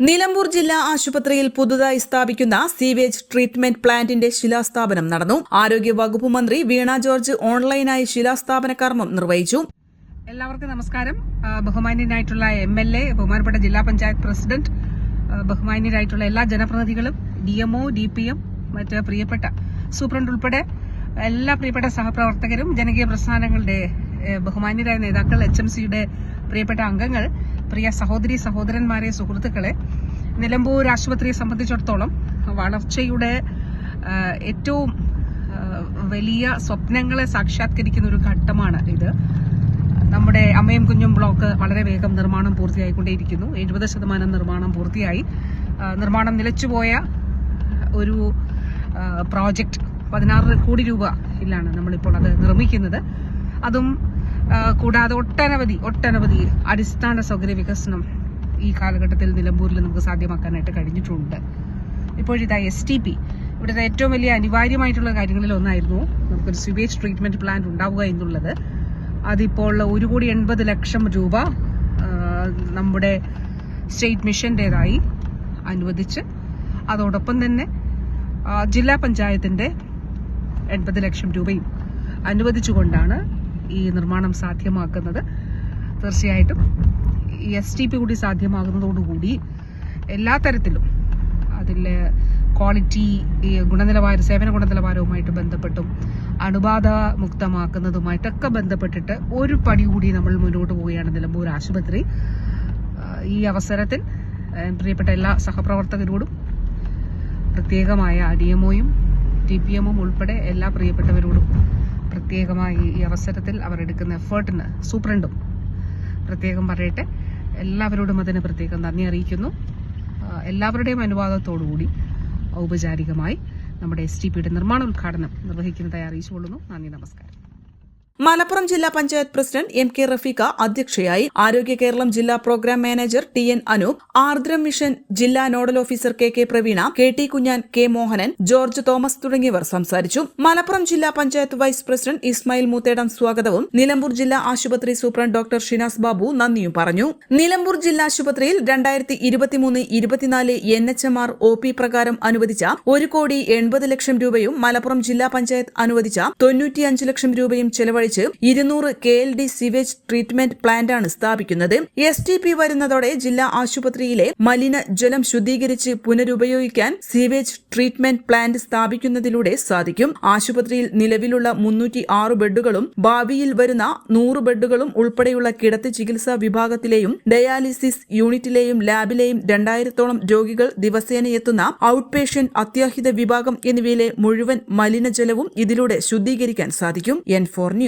Nilambur ജില്ലാ ആശുപത്രിയിൽ പുതുതായി സ്ഥാപിക്കുന്ന സീവേജ് ട്രീറ്റ്മെന്റ് പ്ലാന്റിന്റെ ശിലാസ്ഥാപനം നടന്നു. ആരോഗ്യ വകുപ്പ് മന്ത്രി വീണ ജോർജ് ഓൺലൈനായി ശിലാസ്ഥാപന കർമ്മം നിർവഹിച്ചു. എല്ലാവർക്കും നമസ്കാരം. ബഹുമാന്യനായിട്ടുള്ള എം എൽ എ ബഹുമാനപ്പെട്ട ജില്ലാ പഞ്ചായത്ത് പ്രസിഡന്റ് ബഹുമാന്യരായിട്ടുള്ള എല്ലാ ജനപ്രതിനിധികളും D MO D P M മറ്റ് പ്രിയപ്പെട്ട സൂപ്രണ്ട് ഉൾപ്പെടെ എല്ലാ പ്രിയപ്പെട്ട സഹപ്രവർത്തകരും ജനകീയ പ്രസ്ഥാനങ്ങളുടെ ബഹുമാന്യരായ നേതാക്കൾ എച്ച് എം സിയുടെ പ്രിയപ്പെട്ട അംഗങ്ങൾ പ്രിയ സഹോദരി സഹോദരന്മാരെ സുഹൃത്തുക്കളെ നിലമ്പൂർ ആശുപത്രിയെ സംബന്ധിച്ചിടത്തോളം വളർച്ചയുടെ ഏറ്റവും വലിയ സ്വപ്നങ്ങളെ സാക്ഷാത്കരിക്കുന്ന ഒരു ഘട്ടമാണ് ഇത്. നമ്മുടെ അമ്മയും കുഞ്ഞും ബ്ലോക്ക് വളരെ വേഗം നിർമ്മാണം പൂർത്തിയായിക്കൊണ്ടേയിരിക്കുന്നു. എഴുപത് ശതമാനം നിർമ്മാണം പൂർത്തിയായി. നിർമ്മാണം നിലച്ചുപോയ ഒരു പ്രോജക്റ്റ് പതിനാറ് കോടി രൂപയിലാണ് നമ്മളിപ്പോൾ അത് നിർമ്മിക്കുന്നത്. അതും കൂടാതെ ഒട്ടനവധി ഒട്ടനവധി അടിസ്ഥാന സൗകര്യ വികസനം ഈ കാലഘട്ടത്തിൽ നിലമ്പൂരിൽ നമുക്ക് സാധ്യമാക്കാനായിട്ട് കഴിഞ്ഞിട്ടുണ്ട്. ഇപ്പോഴിതാ എസ് ടി പി ഇവിടുത്തെ ഏറ്റവും വലിയ അനിവാര്യമായിട്ടുള്ള കാര്യങ്ങളിൽ ഒന്നായിരുന്നു നമുക്കൊരു സിവേജ് ട്രീറ്റ്മെന്റ് പ്ലാന്റ് ഉണ്ടാവുക എന്നുള്ളത്. അതിപ്പോൾ ഒരു കോടി എൺപത് ലക്ഷം രൂപ നമ്മുടെ സ്റ്റേറ്റ് മിഷന്റേതായി അനുവദിച്ച് അതോടൊപ്പം തന്നെ ജില്ലാ പഞ്ചായത്തിന്റെ എൺപത് ലക്ഷം രൂപയും അനുവദിച്ചുകൊണ്ടാണ് ഈ നിർമ്മാണം സാധ്യമാക്കുന്നത്. തീർച്ചയായിട്ടും ഈ എസ് ടി പി കൂടി സാധ്യമാകുന്നതോടുകൂടി എല്ലാ തരത്തിലും അതിൽ ക്വാളിറ്റി ഗുണനിലവാര സേവന ഗുണനിലവാരവുമായിട്ട് ബന്ധപ്പെട്ടും അണുബാധ മുക്തമാക്കുന്നതുമായിട്ടൊക്കെ ബന്ധപ്പെട്ടിട്ട് ഒരു പടി കൂടി നമ്മൾ മുന്നോട്ട് പോവുകയാണ് നിലമ്പൂർ ആശുപത്രി. ഈ അവസരത്തിൽ പ്രിയപ്പെട്ട എല്ലാ സഹപ്രവർത്തകരോടും പ്രത്യേകമായ എംഒയും ടി പി എമ്മും ഉൾപ്പെടെ എല്ലാ പ്രിയപ്പെട്ടവരോടും പ്രത്യേകമായി ഈ അവസരത്തിൽ അവരെടുക്കുന്ന എഫേർട്ടിന് സൂപ്രണ്ടും പ്രത്യേകം പറയട്ടെ. എല്ലാവരോടും അതിന് പ്രത്യേകം നന്ദി അറിയിക്കുന്നു. എല്ലാവരുടെയും അനുവാദത്തോടുകൂടി ഔപചാരികമായി നമ്മുടെ എസ് ടി പിയുടെ നിർമ്മാണ ഉദ്ഘാടനം നിർവഹിക്കുന്നതായി അറിയിച്ചുകൊള്ളുന്നു നന്ദി നമസ്കാരം. മലപ്പുറം ജില്ലാ panchayat president M K Rafeeqa അധ്യക്ഷയായി ആരോഗ്യ കേരളം ജില്ലാ programme manager T N Anoop Ardram mission ജില്ലാ nodal officer K K Praveena K T Kunjan K Mohanan George Thomas തുടങ്ങിയവർ സംസാരിച്ചു. മലപ്പുറം ജില്ലാ പഞ്ചായത്ത് വൈസ് പ്രസിഡന്റ് ഇസ്മായിൽ മൂത്തേടം സ്വാഗതവും നിലമ്പൂർ ജില്ലാ ആശുപത്രി സൂപ്രണ്ട് ഡോക്ടർ ഷിനാസ് ബാബു നന്ദിയും പറഞ്ഞു. നിലമ്പൂർ ജില്ലാ ആശുപത്രിയിൽ രണ്ടായിരത്തി ഇരുപത്തിമൂന്ന് ഇരുപത്തിനാല് N H M R O P പ്രകാരം അനുവദിച്ച ഒരു കോടി എൺപത് ലക്ഷം രൂപയും മലപ്പുറം ജില്ലാ പഞ്ചായത്ത് അനുവദിച്ച തൊണ്ണൂറ്റിയഞ്ച് ലക്ഷം രൂപയും ചെലവഴിച്ച്. ഇരുന്നൂറ് K L D sewage treatment പ്ലാന്റാണ് സ്ഥാപിക്കുന്നത്. എസ് ടി പി വരുന്നതോടെ ജില്ലാ ആശുപത്രിയിലെ മലിന ജലം ശുദ്ധീകരിച്ച് പുനരുപയോഗിക്കാൻ സിവേജ് ട്രീറ്റ്മെന്റ് പ്ലാന്റ് സ്ഥാപിക്കുന്നതിലൂടെ സാധിക്കും. ആശുപത്രിയിൽ നിലവിലുള്ള മുന്നൂറ്റി ആറ് ബെഡുകളും ഭാവിയിൽ വരുന്ന നൂറ് ബെഡുകളും ഉൾപ്പെടെയുള്ള കിടത്തി ചികിത്സാ വിഭാഗത്തിലെയും ഡയാലിസിസ് യൂണിറ്റിലെയും ലാബിലെയും രണ്ടായിരത്തോളം രോഗികൾ ദിവസേന എത്തുന്ന ഔട്ട് പേഷ്യന്റ് അത്യാഹിത വിഭാഗം എന്നിവയിലെ മുഴുവൻ മലിനജലവും ഇതിലൂടെ ശുദ്ധീകരിക്കാൻ സാധിക്കും. N four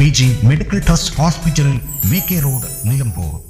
P G medical trust hospital V K road Nilambur.